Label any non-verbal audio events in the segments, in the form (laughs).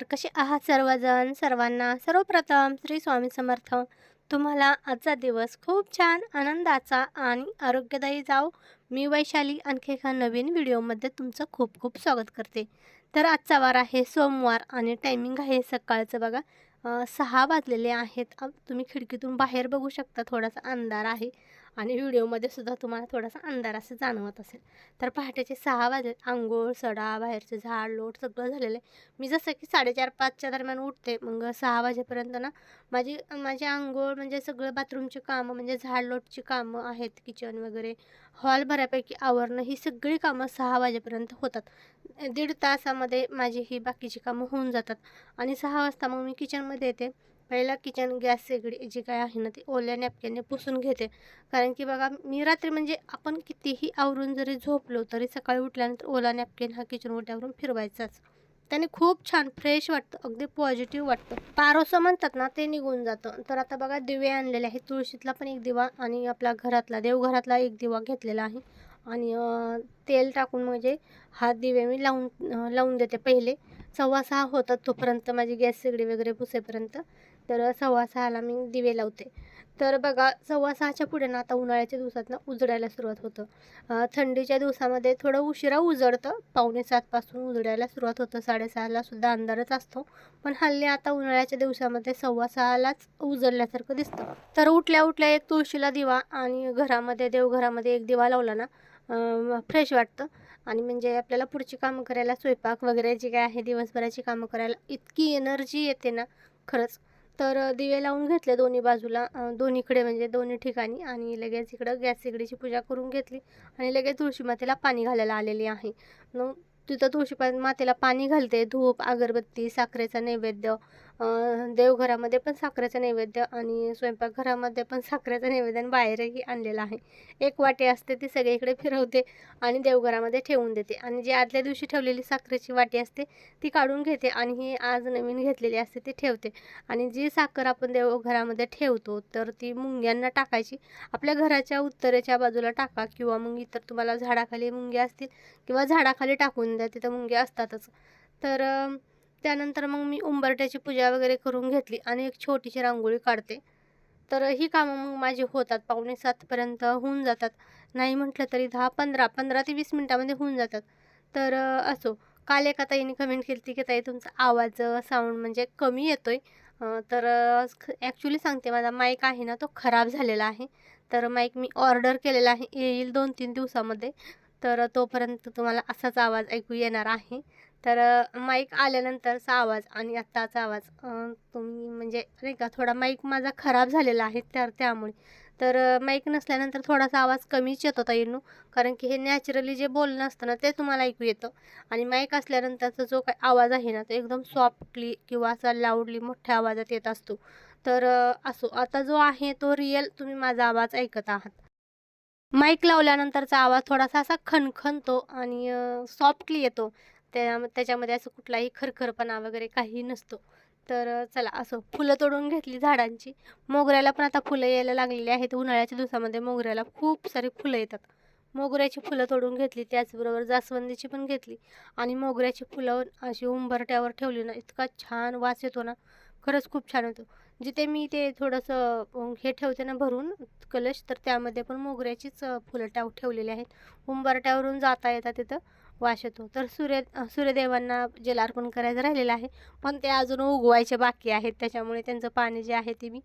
नमस्कार. कसे आहात सर्वजण? सर्वांना सर्वप्रथम श्री स्वामी समर्थ. तुम्हाला आजचा दिवस खूप छान आनंदाचा आणि आरोग्यदायी जाओ मी वैशाली आणखी एका नवीन व्हिडिओमध्ये तुमचं खूप खूप स्वागत करते. तर आजचा वार आहे सोमवार आणि टायमिंग आहे सकाळचं बघा. सहा वाजलेले आहेत. तुम्ही खिडकीतून बाहेर बघू शकता थोडासा अंधार आहे. आणि व्हिडिओमध्ये सुद्धा तुम्हाला थोडासा अंधार असं जाणवत असेल. तर पहाटेचे सहा वाजले आंघोळ सडा बाहेरचे झाड लोट सगळं झालेलं आहे. मी जसं की साडेचार पाचच्या दरम्यान उठते. मग सहा वाजेपर्यंत ना माझी माझी आंघोळ म्हणजे सगळं बाथरूमची कामं म्हणजे झाड लोटची कामं आहेत किचन वगैरे. हॉल बऱ्यापैकी आवरणं ही सगळी कामं सहा वाजेपर्यंत होतात. दीड तासामध्ये माझी ही बाकीची कामं होऊन जातात. आणि सहा वाजता मग मी किचनमध्ये येते. पहिला किचन गॅस शेगडी जी काय आहे ना ती ओल्या नॅपकिनने पुसून घेते. कारण की बघा मी रात्री म्हणजे आपण कितीही आवरून जरी झोपलो तरी सकाळी उठल्यानंतर ओला नॅपकिन हा किचन ओट्यावरून फिरवायचाच. त्याने खूप छान फ्रेश वाटतं अगदी पॉझिटिव्ह वाटतं. पारोसं म्हणतात ना ते निघून जातं. तर आता बघा दिवे आणलेले आहेत. तुळशीतला पण एक दिवा आणि आपला घरातला देवघरातला एक दिवा घेतलेला आहे. आणि तेल टाकून म्हणजे हा दिवे मी लावून लावून देते पहिले. सव्वा सहा होतात तोपर्यंत माझी गॅस शेगडी वगैरे पुसेपर्यंत. तर सव्वा सहाला मी दिवे लावते. तर बघा सव्वा सहाच्या पुढे ना आता उन्हाळ्याच्या दिवसात ना उजडायला सुरुवात होतं. थंडीच्या दिवसामध्ये थोडं उशिरा उजडतं. पावणे सातपासून उजडायला सुरुवात होतं. साडेसहाला सुद्धा अंधारच असतो. पण हल्ली आता उन्हाळ्याच्या दिवसामध्ये सव्वा सहालाच उजडल्यासारखं दिसतं. तर उठल्या उठल्या एक तुळशीला दिवा आणि घरामध्ये देवघरामध्ये एक दिवा लावला ना फ्रेश वाटतं. आणि म्हणजे आपल्याला पुढची कामं करायला स्वयंपाक वगैरे जे काय आहे दिवसभराची कामं करायला इतकी एनर्जी येते ना खरंच. तर दिवे लावून घेतले दोन्ही बाजूला. दोन्हीकडे म्हणजे दोन्ही ठिकाणी आणि लगेच इकडं गॅस शेगडीची पूजा करून घेतली आणि लगेच तुळशी मातेला पाणी घालायला आलेली आहे. मग तिथं तुळशी मातेला पाणी घालते. धूप अगरबत्ती साखरेचा नैवेद्य देवघरामध्ये पण साखरेचा नैवेद्य आणि स्वयंपाकघरामध्ये पण साखरेचा नैवेद्य बाहेरही आणलेला आहे. एक वाटी असते ती सगळीकडे फिरवते आणि देवघरामध्ये ठेवून देते. आणि जी आदल्या दिवशी ठेवलेली साखरेची वाटी असते ती काढून घेते आणि ही आज नवीन घेतलेली असते ती ठेवते. आणि जी साखर आपण देवघरामध्ये ठेवतो तर ती मुंग्यांना टाकायची. आपल्या घराच्या उत्तरेच्या बाजूला टाका किंवा मग इतर तुम्हाला झाडाखाली मुंग्या असतील किंवा झाडाखाली टाकून द्या तिथं मुंग्या असतातच. तर त्यानंतर मग मी उंबरट्याची पूजा वगैरे करून घेतली आणि एक छोटीशी रांगोळी काढते. तर ही कामं मग माझी होतात. पावणे सातपर्यंत होऊन जातात. नाही म्हटलं तरी दहा पंधरा पंधरा ते वीस मिनटामध्ये होऊन जातात. तर असो. काल एका ताईने कमेंट केली होती की ताई तुमचा आवाज साऊंड म्हणजे कमी येतोय. आहे तर ॲक्च्युली सांगते माझा माईक आहे ना तो खराब झालेला आहे. तर माईक मी ऑर्डर केलेला आहे. येईल दोन तीन दिवसामध्ये. तर तोपर्यंत तुम्हाला असाच आवाज ऐकू येणार आहे. तर माईक आल्यानंतरचा आवाज आणि आत्ताचा आवाज तुम्ही म्हणजे नाही का थोडा माईक माझा खराब झालेला आहे त्या त्यामुळे. तर माईक नसल्यानंतर थोडासा आवाज कमीच येत होता येणू कारण की हे नॅचरली जे बोलणं असतं ना ते तुम्हाला ऐकू येतं. आणि माईक असल्यानंतरचा जो काही आवाज आहे ना तो एकदम सॉफ्टली किंवा असा लाऊडली मोठ्या आवाजात येत असतो. तर असो. आता जो आहे तो रिअल तुम्ही माझा आवाज ऐकत आहात. माईक लावल्यानंतरचा आवाज थोडासा असा खणखणतो आणि सॉफ्टली येतो. त्या त्याच्यामध्ये असं कुठलाही खरखरपणा वगैरे काही नसतो. तर चला असं फुलं तोडून घेतली झाडांची. मोगऱ्याला पण आता फुलं यायला लागलेली आहेत. उन्हाळ्याच्या दिवसामध्ये मोगऱ्याला खूप सारी फुलं येतात. मोगऱ्याची फुलं तोडून घेतली त्याचबरोबर जास्वंदीची पण घेतली. आणि मोगऱ्याची फुलं अशी उंबरट्यावर ठेवली ना इतका छान वास येतो ना. खरंच खूप छान होतो. जिथे मी ते थोडंसं हे ठेवते ना भरून कलश तर त्यामध्ये पण मोगऱ्याचीच फुलं टाव ठेवलेली आहेत. उंबरट्यावरून जाता येता तिथं. वास येतो तर सूर्य सूर्यदेवांना सूर्यदेवांना जलार्पण करायचं राहिलेलं आहे. पण ते अजून उगवायचे बाकी आहेत. त्याच्यामुळे त्यांचं पाणी जे आहे ते मी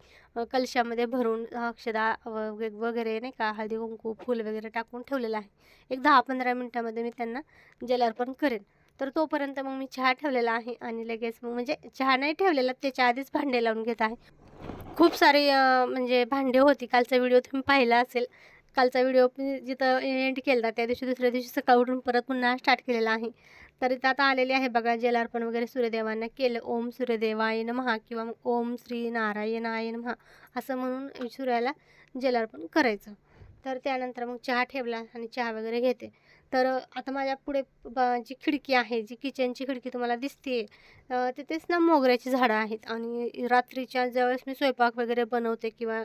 कलशामध्ये भरून अक्षदा वगैरे नाही का हळदी कुंकू फूल वगैरे टाकून ठेवलेलं आहे. एक दहा पंधरा मिनटामध्ये मी त्यांना जलार्पण करेन. तर तोपर्यंत मग मी चहा ठेवलेला आहे आणि लगेच मग म्हणजे चहा नाही ठेवलेला त्याच्या आधीच भांडे लावून घेत आहे. खूप सारे म्हणजे भांडे होती. कालचा व्हिडिओ तुम्ही पाहिला असेल. कालचा व्हिडिओ जिथं एंड केला त्या दिवशी दुसऱ्या दिवशी सकाळ उठून परत पुन्हा स्टार्ट केलेला आहे. तर इथं आता आलेले आहे बघा जलार्पण वगैरे सूर्यदेवांना केलं. ओम सूर्यदेवाय महा किंवा मग ओम श्री नारायणाय महा असं म्हणून सूर्याला जलार्पण करायचं. तर त्यानंतर मग चहा ठेवला आणि चहा वगैरे घेते. तर आता माझ्या पुढे जी खिडकी आहे जी किचनची खिडकी तुम्हाला दिसते तिथेच ना मोगऱ्याची झाडं आहेत. आणि रात्रीच्या ज्यावेळेस मी स्वयंपाक वगैरे बनवते किंवा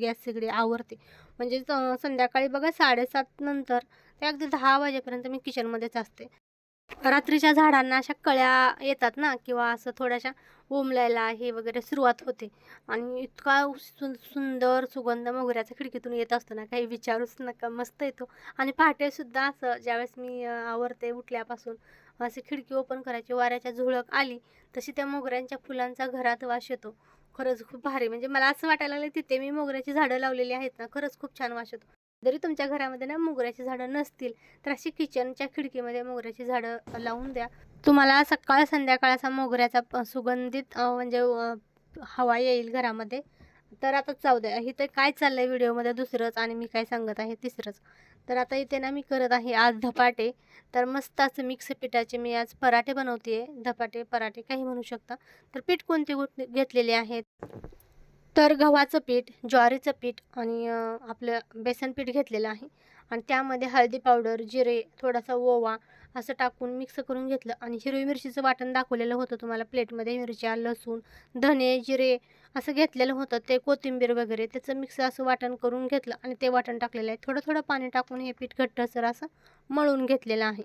गॅस सगळे आवरते म्हणजे स- संध्याकाळी बघा साडेसात नंतर ते अगदी दहा वाजेपर्यंत मी किचनमध्येच असते. रात्रीच्या झाडांना अशा कळ्या येतात ना किंवा असं थोड्याशा उमलायला हे वगैरे सुरुवात होते. आणि इतका सु सुंदर सुगंध मोगऱ्याचा खिडकीतून येत असतो ना काही विचारूच नका मस्त येतो. आणि पहाटेसुद्धा असं ज्यावेळेस मी आवरते उठल्यापासून अशी खिडकी ओपन करायची वाऱ्याच्या झुळक आली तशी त्या मोगऱ्यांच्या फुलांचा घरात वास येतो. खरंच खूप भारी. म्हणजे मला असं वाटायला लागलं तिथे मी मोगऱ्याची झाडं लावलेली आहेत ना खरंच खूप छान वास येतो. जरी तुमच्या घरामध्ये ना मोगऱ्याची झाडं नसतील तर अशी किचनच्या खिडकीमध्ये मोगऱ्याची झाडं लावून द्या. तुम्हाला सकाळ संध्याकाळ असा मोगऱ्याचा सुगंधित म्हणजे हवा येईल घरामध्ये. तर आता जाऊ द्या. तर काय चाललंय व्हिडिओमध्ये दुसरंच आणि मी काय सांगत आहे तिसरंच. तर आता इथे ना मी करत आहे आज धपाटे. तर मस्त असं मिक्स पिठाचे मी आज पराठे बनवते धपाटे पराठे काही म्हणू शकता. तर पीठ कोणते घेतलेले आहेत? तर गव्हाचं पीठ ज्वारीचं पीठ आणि आपलं बेसन पीठ घेतलेलं आहे. आणि त्यामध्ये हळदी पावडर जिरे थोडासा ओवा असं टाकून मिक्स करून घेतलं. आणि हिरवी मिरचीचं वाटण दाखवलेलं होतं तुम्हाला प्लेटमध्ये. मिरच्या लसूण धने जिरे असं घेतलेलं होतं. ते कोथिंबीर वगैरे त्याचं मिक्स असं वाटण करून घेतलं आणि ते वाटण टाकलेलं आहे. थोडं थोडं पाणी टाकून हे पीठ घट्टसर असं मळून घेतलेलं आहे.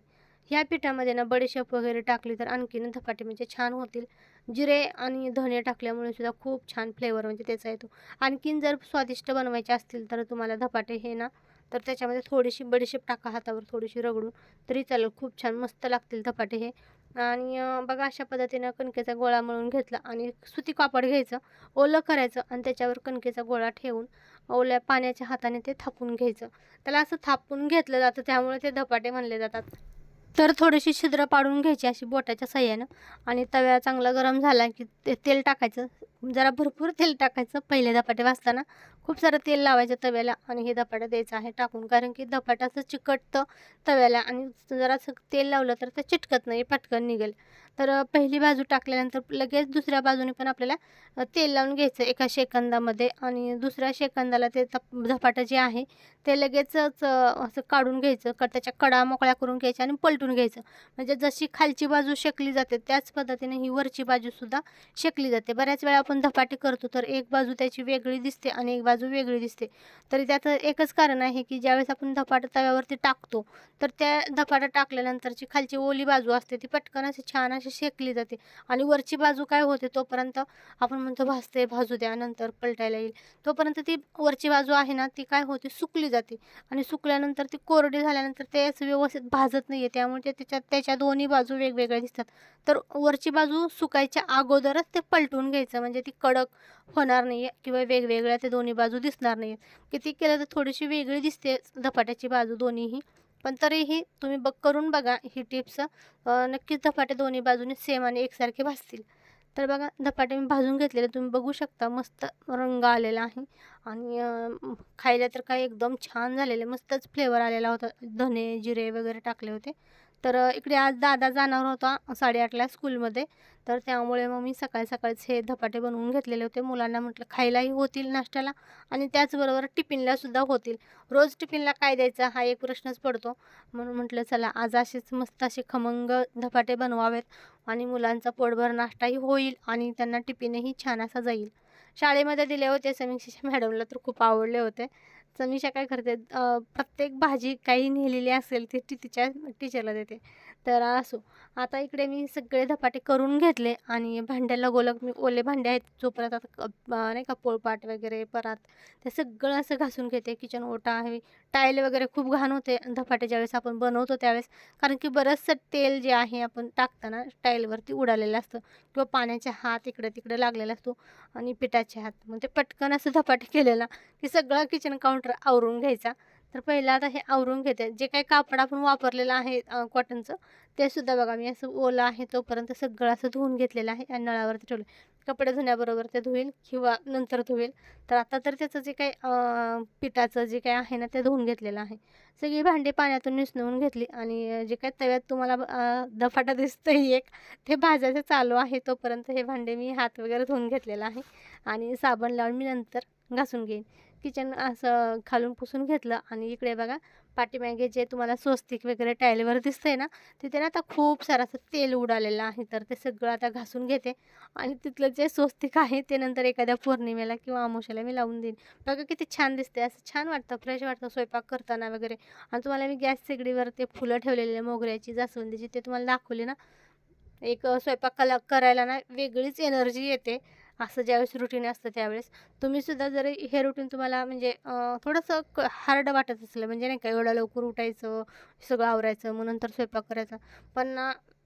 ह्या पिठामध्ये ना बडीशेप वगैरे टाकली तर आणखीन धपाटे म्हणजे छान होतील. जिरे आणि धने टाकल्यामुळे सुद्धा खूप छान फ्लेवर म्हणजे त्याचा येतो. आणखीन जर स्वादिष्ट बनवायचे असतील तर तुम्हाला धपाटे हे ना तर त्याच्यामध्ये थोडीशी बडीशेप टाका हातावर थोडीशी रगडून तरी चालेल. खूप छान मस्त लागतील धपाटे हे. आणि बघा अशा पद्धतीनं कणकेचा गोळा मळून घेतला आणि सुती कापड घ्यायचं ओलं करायचं आणि त्याच्यावर कणकेचा गोळा ठेवून ओल्या पाण्याच्या हाताने ते थापून घ्यायचं. त्याला असं थापून घेतलं जातं त्यामुळे ते धपाटे म्हणले जातात. तर थोडीशी छिद्र पाडून घ्यायची अशी बोटाच्या सहाय्यानं आणि तव्या चांगला गरम झाला की ते तेल टाकायचं. जरा भरपूर तेल टाकायचं. पहिले धपाटे भाजताना खूप सारं तेल लावायचं तव्याला आणि हे धपाटा द्यायचं आहे टाकून. कारण की धपाटा असं चिकटतं तव्याला आणि जरासं तेल लावलं तर ते चिटकत नाही पटकन निघेल. तर पहिली बाजू टाकल्यानंतर लगेच दुसऱ्या बाजूने पण आपल्याला तेल लावून घ्यायचं एका शेकंदामध्ये आणि दुसऱ्या शेकंदाला ते धप धपाटं जे आहे ते लगेचच असं काढून घ्यायचं. का त्याच्या कडा मोकळ्या करून घ्यायच्या आणि पलटून घ्यायचं. म्हणजे जशी खालची बाजू शेकली जाते त्याच पद्धतीने ही वरची बाजूसुद्धा शेकली जाते. बऱ्याच वेळा आपण धपाटे करतो तर एक बाजू त्याची वेगळी दिसते आणि एक बाजू वेगळी दिसते. तरी त्याचं एकच कारण आहे की ज्यावेळेस आपण धपाटा तव्यावरती टाकतो तर त्या धपाटा टाकल्यानंतरची खालची ओली बाजू असते ती पटकन अशी छान अशी शेकली जाते. आणि वरची बाजू काय होते तोपर्यंत आपण म्हणतो भाजते भाजू द्या नंतर पलटायला येईल. तोपर्यंत ती वरची बाजू आहे ना ती काय होते सुकली जाते. आणि सुकल्यानंतर ती कोरडी झाल्यानंतर ते व्यवस्थित भाजत नाही आहे त्यामुळे ते त्याच्यात त्याच्या दोन्ही बाजू वेगवेगळ्या दिसतात. तर वरची बाजू सुकायच्या अगोदरच ते पलटून घ्यायचं म्हणजे म्हणजे ती कडक होणार नाही आहे किंवा वेगवेगळ्या ते दोन्ही बाजू दिसणार नाही आहेत किती केलं तर थोडीशी वेगळी दिसते धपाट्याची बाजू दोन्हीही. पण तरीही तुम्ही बघ करून बघा ही टिप्स. नक्कीच धपाटे दोन्ही बाजूने सेम आणि एकसारखे भाजतील तर बघा धपाटे मी भाजून घेतलेले तुम्ही बघू शकता मस्त रंग आलेला आहे. आणि खायला तर काय एकदम छान झालेले मस्तच फ्लेवर आलेला होता. धने जिरे वगैरे टाकले होते. तर इकडे आज दादा जाणार होता साडेआठला स्कूलमध्ये. तर त्यामुळे मग मी सकाळी सकाळीच हे धपाटे बनवून घेतलेले होते. मुलांना म्हटलं खायलाही होतील नाश्त्याला आणि त्याचबरोबर टिफिनलासुद्धा होतील. रोज टिफिनला काय द्यायचा हा एक प्रश्नच पडतो. म्हणून म्हटलं चला आज असेच मस्त असे खमंग धपाटे बनवावेत आणि मुलांचा पोटभर नाश्ताही होईल आणि त्यांना टिफिनही छान असा जाईल. शाळेमध्ये दिले होते समीक्षेच्या मॅडमला तर खूप आवडले होते. समीक्षा काय करते प्रत्येक भाजी काही नेलेली असेल ती ती तिच्या टीचरला देते. तर असो आता इकडे मी सगळे धपाटे करून घेतले आणि भांड्याला गोलक मी ओले भांडे आहेत जोपर्यंत आता नाही का पोळपाट वगैरे परात ते सगळं असं घासून घेते किचन ओटा आहे टाईल वगैरे खूप घाण होते धपाटे ज्यावेळेस आपण बनवतो त्यावेळेस कारण की बरंचसं तेल जे आहे आपण टाकताना टाईलवरती उडालेलं असतं किंवा पाण्याचे हात इकडे तिकडे लागलेला असतो आणि पिठाचे हात मग ते पटकन असं धपाटे केलेला की सगळं किचन काउंटर आवरून घ्यायचा. तर पहिला आता हे आवरून घेते. जे काही कापड आपण वापरलेलं आहे कॉटनचं ते सुद्धा बघा. मी असं ओलं आहे तोपर्यंत सगळं असं धुवून घेतलेलं आहे आणि नळावरती ठेवलं कपडे धुण्याबरोबर ते धुईल किंवा नंतर धुईल तर आता तर त्याचं जे काही पिठाचं जे काही आहे ना ते धुवून घेतलेलं आहे. सगळी भांडी पाण्यातून निसणवून घेतली आणि जे काही तव्यात तुम्हाला दफाटा धपाटा दिसतंय एक ते भाजायचं चालू आहे. तोपर्यंत हे भांडे मी हात वगैरे धुवून घेतलेलं आहे आणि साबण लावून मी नंतर घासून घेईन. किचन असं खालून पुसून घेतलं आणि इकडे बघा पाठीमागे जे तुम्हाला स्वस्तिक वगैरे टाईलवर दिसतंय ना तिथे ना आता खूप सारं असं तेल उडालेलं आहे. तर ते सगळं आता घासून घेते आणि तिथलं जे स्वस्तिक आहे ते नंतर एखाद्या पौर्णिमेला किंवा अमावस्येला मी लावून देईन. बघा किती छान दिसते असं छान वाटतं. फ्रेश वाटतं. स्वयंपाक करताना वगैरे. आणि तुम्हाला मी गॅस शेगडीवर ते फुलं ठेवलेले मोगऱ्याची जास्वंदीची ते तुम्हाला दाखवले ना. एक स्वयंपाक कला करायला ना वेगळीच एनर्जी येते. असं ज्यावेळेस रुटीन असतं त्यावेळेस. तुम्हीसुद्धा जर हे रुटीन तुम्हाला म्हणजे थोडंसं क हार्ड वाटत असलं म्हणजे नाही का एवढं लवकर उठायचं सगळं आवरायचं मग नंतर स्वयंपाक करायचा. पण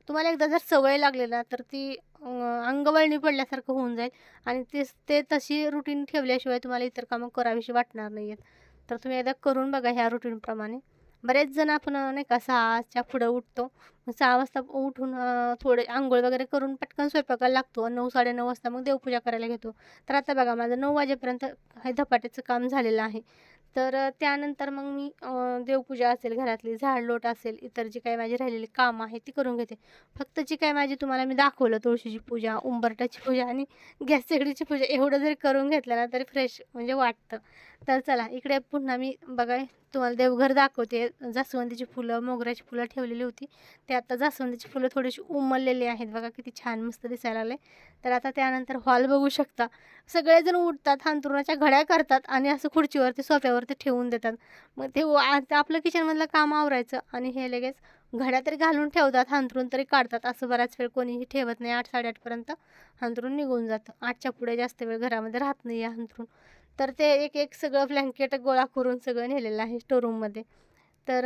तुम्हाला एकदा जर सवय लागली ना तर ती अंगवळणी पडल्यासारखं होऊन जाईल. आणि ते ते तशी रुटीन ठेवल्याशिवाय तुम्हाला इतर कामं करावीशी वाटणार नाही आहेत तर तुम्ही एकदा करून बघा ह्या रुटीनप्रमाणे बरेच जण आपण नाही का सहाच्या पुढं उठतो. सहा वाजता उठून थोडे आंघोळ वगैरे करून पटकन स्वयंपाकाला लागतो. नऊ साडेनऊ वाजता मग देवपूजा करायला घेतो. तर आता बघा माझं नऊ वाजेपर्यंत हे धपाट्याचं काम झालेलं आहे. तर त्यानंतर मग मी देवपूजा असेल घरातली झाडलोट असेल इतर जी काही माझी राहिलेली कामं आहे ती करून घेते. फक्त जी काय माझी तुम्हाला मी दाखवलं तुळशीची पूजा उंबरट्याची पूजा आणि गॅस शेगडीची पूजा एवढं जरी करून घेतलं ना तरी फ्रेश म्हणजे वाटतं. तर चला इकडे पुन्हा मी बघा तुम्हाला देवघर दाखवते. जास्वंदीची फुलं मोगऱ्याची फुलं ठेवलेली होती. ते आता जास्वंदीची फुलं थोडीशी उमललेली आहेत बघा किती छान मस्त दिसायला लागले. तर आता त्यानंतर हॉल बघू शकता. सगळेजण उठतात हांतरुणाच्या घड्या करतात आणि असं खुर्चीवरती सोफ्यावरती ठेवून देतात. मग ते आता आपलं किचनमधलं काम आवरायचं आणि हे लगेच घड्या तरी घालून ठेवतात हांतरून तरी काढतात. असं बराच वेळ कोणीही ठेवत नाही. आठ साडेआठपर्यंत हांतरून निघून जातं. आठच्या पुढे जास्त वेळ घरामध्ये राहत नाही हांतरून तर ते एक एक सगळं ब्लँकेट गोळा करून सगळं नेलेलं आहे स्टोरूममध्ये तर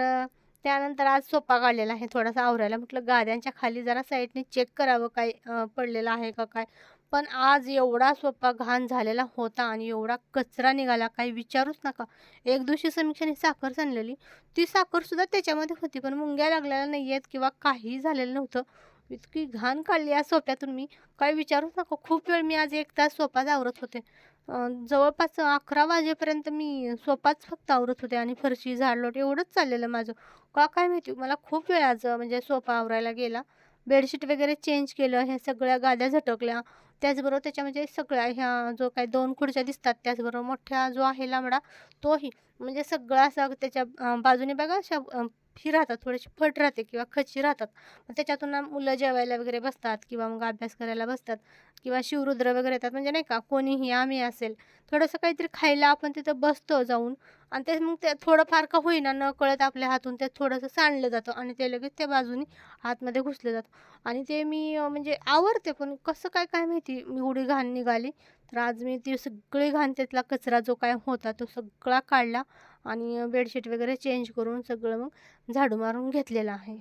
त्यानंतर आज सोपा काढलेला आहे थोडासा आवरायला. म्हटलं गाद्यांच्या खाली जरा साईडने चेक करावं काय पडलेलं आहे का काय. पण आज एवढा सोपा घाण झालेला होता आणि एवढा कचरा निघाला काही विचारूच नका. एक दिवशी समीक्षाने साखर सांडलेली. ती साखरसुद्धा त्याच्यामध्ये होती पण मुंग्या लागलेल्या नाही आहेत किंवा काही झालेलं नव्हतं. इतकी घाण काढली या सोप्यातून मी. काही विचारूच नका. खूप वेळ मी आज एक तास सोपा आवरत होते. जवळपास अकरा वाजेपर्यंत मी सोपाच फक्त आवरत होते आणि फरशी झाडलोट एवढंच चाललेलं माझं. का काय माहिती मला खूप वेळ आज म्हणजे सोफा आवरायला गेला. बेडशीट वगैरे चेंज केलं ह्या सगळ्या गाद्या झटकल्या. त्याचबरोबर त्याच्यामध्ये म्हणजे सगळ्या ह्या जो काही दोन खुर्च्या दिसतात त्याचबरोबर मोठ्या जो आहे लांबडा तोही. म्हणजे सगळा असा त्याच्या बाजूने बघा अशा ही राहतात थोडीशी फट राहते किंवा खची राहतात. मग त्याच्यातून मुलं जेवायला वगैरे बसतात किंवा मग अभ्यास करायला बसतात किंवा शिवरुद्र वगैरे येतात. म्हणजे नाही का कोणीही आम्ही असेल थोडंसं काहीतरी खायला आपण तिथं बसतो जाऊन आणि ते मग ते थोडंफार का होईना न कळत आपल्या हातून ते थोडंसं सांडलं जातं आणि ते लगेच त्या बाजूनी आतमध्ये घुसलं जातं. आणि ते मी म्हणजे आवडते पण कसं काय काय माहिती मी एवढी घाण निघाली. तर आज मी ती सगळी घाण त्यातला कचरा जो काय होता तो सगळा काढला आणि बेडशीट वगैरे चेंज करून सगळं मग झाडू मारून घेतलेलं आहे.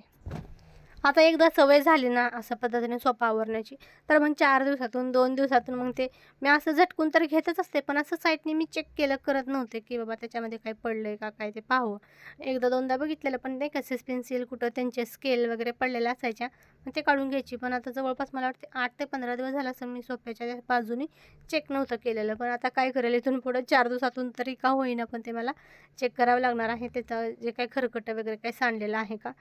आता एकदा सवय झाली ना अशा पद्धतीने सोपा आवरण्याची. तर मग चार दिवसातून दोन दिवसातून मग ते मी असं झटकून तर घेतच असते पण असं साईटने मी चेक केलं करत नव्हते की बाबा त्याच्यामध्ये काय पडलं आहे का काय ते पाहावं. एकदा दोनदा बघितलेलं पण नाही कसे पेन्सिल कुठं त्यांचे स्केल वगैरे पडलेल्या असायच्या मग ते काढून घ्यायची. पण आता जवळपास मला वाटते आठ ते पंधरा दिवस झाला असं मी सोप्याच्या बाजूनी चेक नव्हतं केलेलं. पण आता काय करेल इथून पुढं चार दिवसातून तरी का होईना पण ते मला चेक करावं लागणार आहे. त्याचं जे काही खरकटं वगैरे काही सांडलेलं आहे का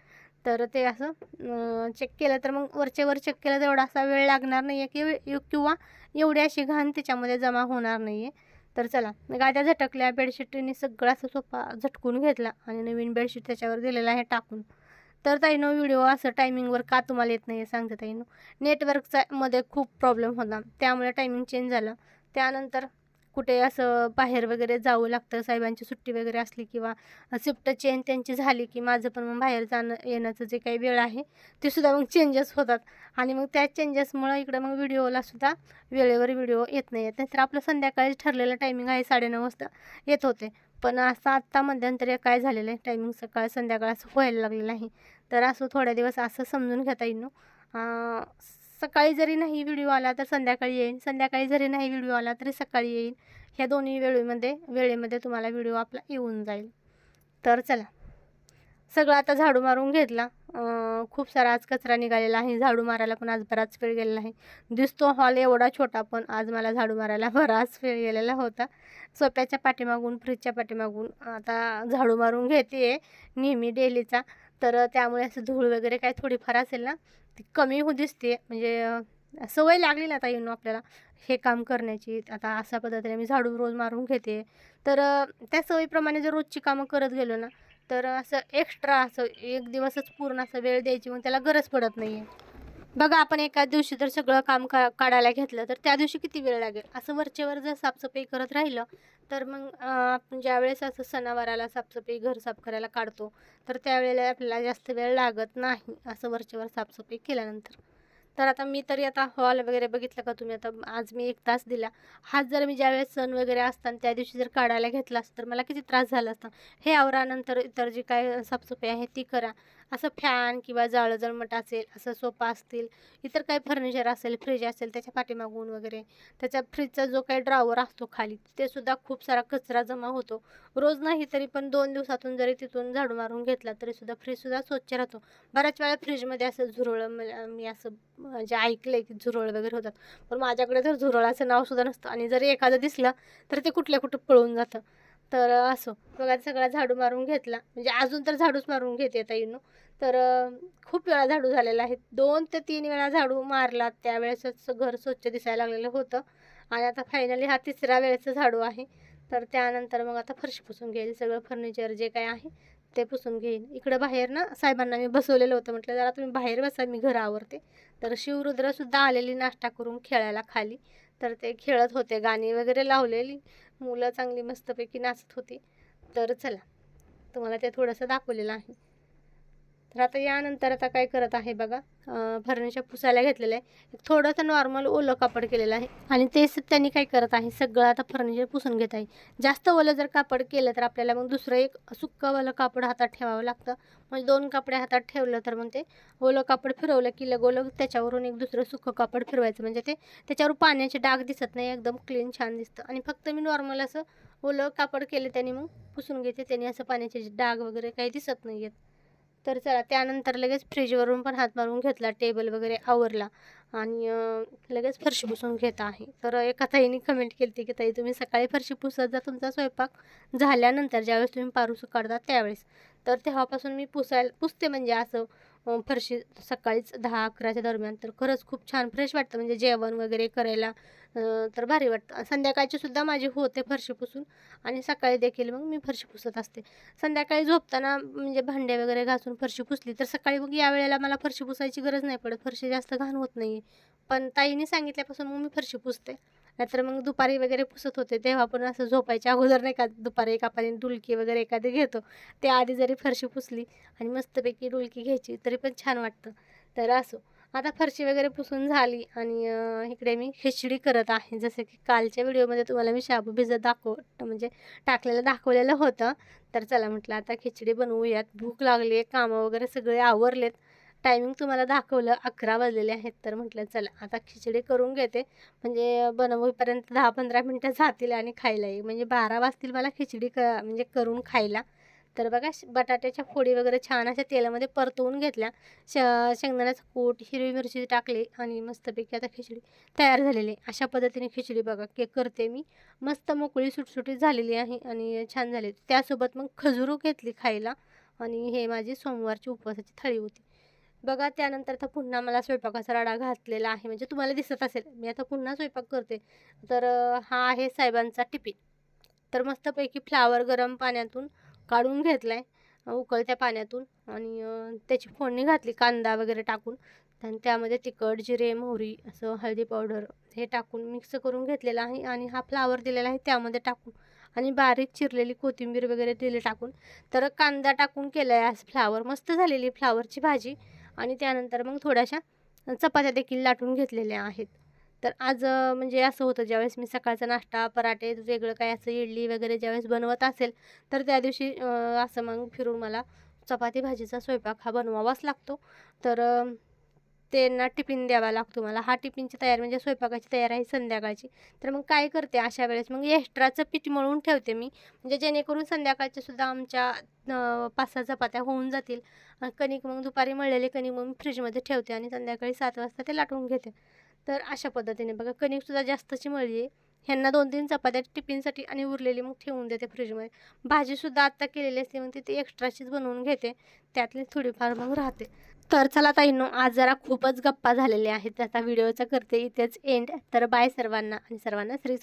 तर ते असं चेक केलं तर मग वरचेवर चेक केलं तर एवढा असा वेळ लागणार नाही आहे की किंवा एवढी अशी घाण त्याच्यामध्ये जमा होणार नाही आहे तर चला गाद्या झटकल्या बेडशीटने सगळा असा सोफा झटकून घेतला आणि नवीन बेडशीट त्याच्यावर दिलेला आहे टाकून. तर ताईनं व्हिडिओ असं टायमिंगवर का तुम्हाला येत नाही आहे सांगते ताईनं. नेटवर्कचा मध्ये खूप प्रॉब्लेम होता. त्यामुळे टायमिंग चेंज झालं. त्यानंतर कुठे असं बाहेर वगैरे जावं लागतं साहेबांची सुट्टी वगैरे असली किंवा शिफ्ट चेंज त्यांची झाली की माझं पण मग बाहेर जाणं येण्याचं जे काही वेळ आहे ते सुद्धा मग चेंजेस होतात. आणि मग त्या चेंजेसमुळं इकडं मग व्हिडिओला सुद्धा वेळेवर व्हिडिओ येत नाही येत. तर आपलं संध्याकाळी ठरलेलं टायमिंग आहे साडेनऊ वाजता येत होते. पण असं आत्ता मध्यंतरी काय झालेलं आहे टायमिंग सकाळ संध्याकाळ असं व्हायला लागलेलं आहे. तर असं थोड्या दिवस असं समजून घेता येईल सकाळी जरी नाही व्हिडिओ आला तर संध्याकाळी येईन. संध्याकाळी जरी नाही व्हिडिओ आला तरी सकाळी येईन. ह्या दोन्ही वेळेमध्ये वेळेमध्ये तुम्हाला व्हिडिओ आपला येऊन जाईल. तर चला. सगळं आता झाडू मारून घेतला. खूप सारा आज कचरा निघालेला आहे. झाडू मारायला पण आज बराच वेळ गेलेला आहे. दिसतो हॉल एवढा छोटा पण आज मला झाडू मारायला (laughs) बराच वेळ गेलेला होता. सोप्याच्या पाठीमागून फ्रीजच्या पाठीमागून आता झाडू मारून घेते नेहमी डेलीचा. तर त्यामुळे असं धूळ वगैरे काय थोडीफार असेल ना ती कमी हो दिसते. म्हणजे सवय लागली ना आता येऊन आपल्याला हे काम करण्याची. आता अशा पद्धतीने मी झाडू रोज मारून घेते. तर त्या सवयीप्रमाणे जर रोजची कामं करत गेलो ना तर असं एक्स्ट्रा असं एक दिवसच पूर्ण असं वेळ द्यायची मग त्याला गरज पडत नाही आहे बघा आपण एका दिवशी जर सगळं काम का काढायला घेतलं तर त्या दिवशी किती वेळ लागेल? असं वरचेवर जर साफसफाई करत राहिलं तर मग आपण ज्यावेळेस असं सणावाराला साफसफाई घर साफ करायला काढतो तर त्यावेळेला आपल्याला जास्त वेळ लागत नाही असं वरचेवर साफसफाई केल्यानंतर. तर आता मी तरी आता हॉल वगैरे बघितलं का तुम्ही? आता आज मी एक तास दिला. हाच जर मी ज्यावेळेस सण वगैरे असताना त्या दिवशी जर काढायला घेतला असतं तर मला किती त्रास झाला असता. हे आवरानंतर इतर जी काय साफसफाई आहे ती करा. असं फॅन किंवा जाळं जळमट असेल असं सोफा असतील इतर काही फर्निचर असेल फ्रीज असेल त्याच्या पाठीमागून वगैरे त्याच्या फ्रीजचा जो काही ड्रावर असतो खाली ते सुद्धा खूप सारा कचरा जमा होतो. रोज नाही तरी पण दोन दिवसातून जरी तिथून झाडू मारून घेतला तरी सुद्धा फ्रीजसुद्धा स्वच्छ राहतो. बऱ्याच वेळा फ्रीजमध्ये असं झुरळ मला मी असं म्हणजे ऐकलं आहे की झुरळ वगैरे होतात. पण माझ्याकडे तर झुरळाचं नावसुद्धा नसतं आणि जरी एखादं दिसलं तर ते कुठल्या कुठं पळून जातं. तर असो बघा सगळा झाडू मारून घेतला. म्हणजे अजून तर झाडूच मारून घेते आता येऊन तर खूप वेळा झाडू झालेला आहे दोन ते तीन वेळा झाडू मारला त्यावेळेसच घर स्वच्छ दिसायला लागलेलं होतं. आणि आता फायनली हा तिसरा वेळेचं झाडू आहे. तर त्यानंतर मग आता फरशी पुसून घेईल. सगळं फर्निचर जे काय आहे ते पुसून घेईन इकडं बाहेर ना साहेबांना मी बसवलेलं होतं. म्हटलं जरा तुम्ही बाहेर बसा मी घर आवरते तर शिवरुद्रसुद्धा आलेली नाश्ता करून खेळायला खाली. तर ते खेळत होते. गाणी वगैरे लावलेली. मुलं चांगली मस्तपैकी नाचत होती. तर चला तुम्हाला ते थोडंसं दाखवलेलं आहे. तर आता यानंतर आता काय करत आहे बघा फर्निचर पुसायला घेतलेलं आहे. एक थोडंसं नॉर्मल ओलं कापड केलेलं आहे. आणि तेच त्यांनी काय करत आहे सगळं आता फर्निचर पुसून घेत आहे. जास्त ओलं जर कापड केलं तर आपल्याला मग दुसरं एक सुक्कं कापड हातात ठेवावं लागतं. म्हणजे दोन कापडे हातात ठेवलं तर मग ते ओलं कापड फिरवलं की लगोलग त्याच्यावरून एक दुसरं सुकं कापड फिरवायचं. म्हणजे ते त्याच्यावर पाण्याचे डाग दिसत नाही एकदम क्लीन छान दिसतं. आणि फक्त मी नॉर्मल असं ओलं कापड केलं त्याने मग पुसून घेते. त्याने असं पाण्याचे डाग वगैरे काही दिसत नाही आहेत तर चला त्यानंतर लगेच फ्रीजवरून पण हात मारून घेतला टेबल वगैरे आवरला आणि लगेच फरशी पुसून घेत आहे. तर एका ताईने कमेंट केली होती की ताई तुम्ही सकाळी फरशी पुसत जा तुमचा स्वयंपाक झाल्यानंतर ज्यावेळेस तुम्ही पारूस काढता त्यावेळेस. तर तेव्हापासून मी पुसायला पुसते म्हणजे असं फरशी सकाळीच दहा अकराच्या दरम्यान तर खरंच खूप छान फ्रेश वाटतं. म्हणजे जेवण वगैरे करायला तर भारी वाटतं. संध्याकाळची सुद्धा माझी होते फरशी पुसून आणि सकाळी देखील मग मी फरशी पुसत असते. संध्याकाळी झोपताना म्हणजे भांडे वगैरे घासून फरशी पुसली तर सकाळी मग या वेळेला मला फरशी पुसायची गरज नाही पडत. फरशी जास्त घाण होत नाही पण ताईने सांगितल्यापासून मग मी फरशी पुसते. नाहीतर मग दुपारी वगैरे पुसत होते. तेव्हा पण असं झोपायच्या अगोदर नाही का दुपारी एका पाणी डुलकी वगैरे एखादी घेतो. ते आधी जरी फरशी पुसली आणि मस्तपैकी डुलकी घ्यायची तरी पण छान वाटतं. तर असो. आता फरशी वगैरे पुसून झाली आणि इकडे मी खिचडी करत आहे. जसं की कालच्या व्हिडिओमध्ये तुम्हाला मी शाबू भिजत दाखव म्हणजे टाकलेलं दाखवलेलं होतं. तर चला म्हटलं आता खिचडी बनवूयात. भूक लागली आहे कामं वगैरे सगळे आवरलेत. टायमिंग तुम्हाला दाखवलं अकरा वाजलेले आहेत. तर म्हटलं चला आता खिचडी करून घेते. म्हणजे बनवूपर्यंत दहा पंधरा मिनटं जातील आणि खायला येईल म्हणजे बारा वाजतील मला खिचडी क म्हणजे करून खायला. तर बघा श- बटाट्याच्या फोडी वगैरे छान अशा तेलामध्ये परतवून घेतल्या. श शेंगदाण्याचं कूट हिरवी मिरची टाकली आणि मस्तपैकी आता खिचडी तयार झालेली आहे. अशा पद्धतीने खिचडी बघा के करते मी. मस्त मोकळी सुटसुटीत झालेली आहे आणि छान झाली त्यासोबत मग खजुरू घेतली खायला आणि हे माझी सोमवारची उपवासाची थाळी होती. बघा त्यानंतर आता पुन्हा मला स्वयंपाकाचा राडा घातलेला आहे. म्हणजे तुम्हाला दिसत असेल मी आता पुन्हा स्वयंपाक करते. तर हा आहे साहेबांचा टिफिन. तर मस्तपैकी फ्लावर गरम पाण्यातून काढून घेतला आहे उकळत्या पाण्यातून. आणि त्याची फोडणी घातली कांदा वगैरे टाकून. आणि त्यामध्ये तिखट जिरे मोहरी असं हळदी पावडर हे टाकून मिक्स करून घेतलेलं आहे. आणि हा फ्लावर दिलेला आहे त्यामध्ये टाकून. आणि बारीक चिरलेली कोथिंबीर वगैरे दिली टाकून. तर कांदा टाकून केला आहे आज फ्लावर. मस्त झालेली फ्लावरची भाजी. आणि त्यानंतर मग थोड्याशा चपात्या देखील लाटून घेतलेल्या आहेत. तर आज म्हणजे असं होतं ज्यावेळेस मी सकाळचा नाश्ता पराठे वेगळं काय असं इडली वगैरे ज्यावेळेस बनवत असेल तर त्या दिवशी असं मग फिरून मला चपाती भाजीचा स्वयंपाक हा बनवावाच लागतो. तर त्यांना टिफिन द्यावा लागतो मला. हा टिफिनची तयारी म्हणजे स्वयंपाकाची तयारी आहे संध्याकाळची. तर मग काय करते अशा वेळेस मग एक्स्ट्राचं पीठ मळून ठेवते मी. म्हणजे जेणेकरून संध्याकाळच्या सुद्धा आमच्या पाच सहा चपात्या होऊन जातील. कणिक मग दुपारी मळलेले कणिक मग फ्रीजमध्ये ठेवते आणि संध्याकाळी सात वाजता ते लाटून घेते. तर अशा पद्धतीने बघा कणिकसुद्धा जास्तची मळली. आहे ह्यांना दोन तीन चपात्या टिफिनसाठी आणि उरलेली मग ठेवून देते फ्रीजमध्ये भाजीसुद्धा आत्ता केलेली असते मग ती एक्स्ट्राचीच बनवून घेते. त्यातली थोडीफार मग राहते. तर चला ताईंनो आज जरा खूपच गप्पा झालेल्या आहेत. आता व्हिडिओचा करते इथेच एंड तर बाय सर्वांना आणि सर्वांना श्री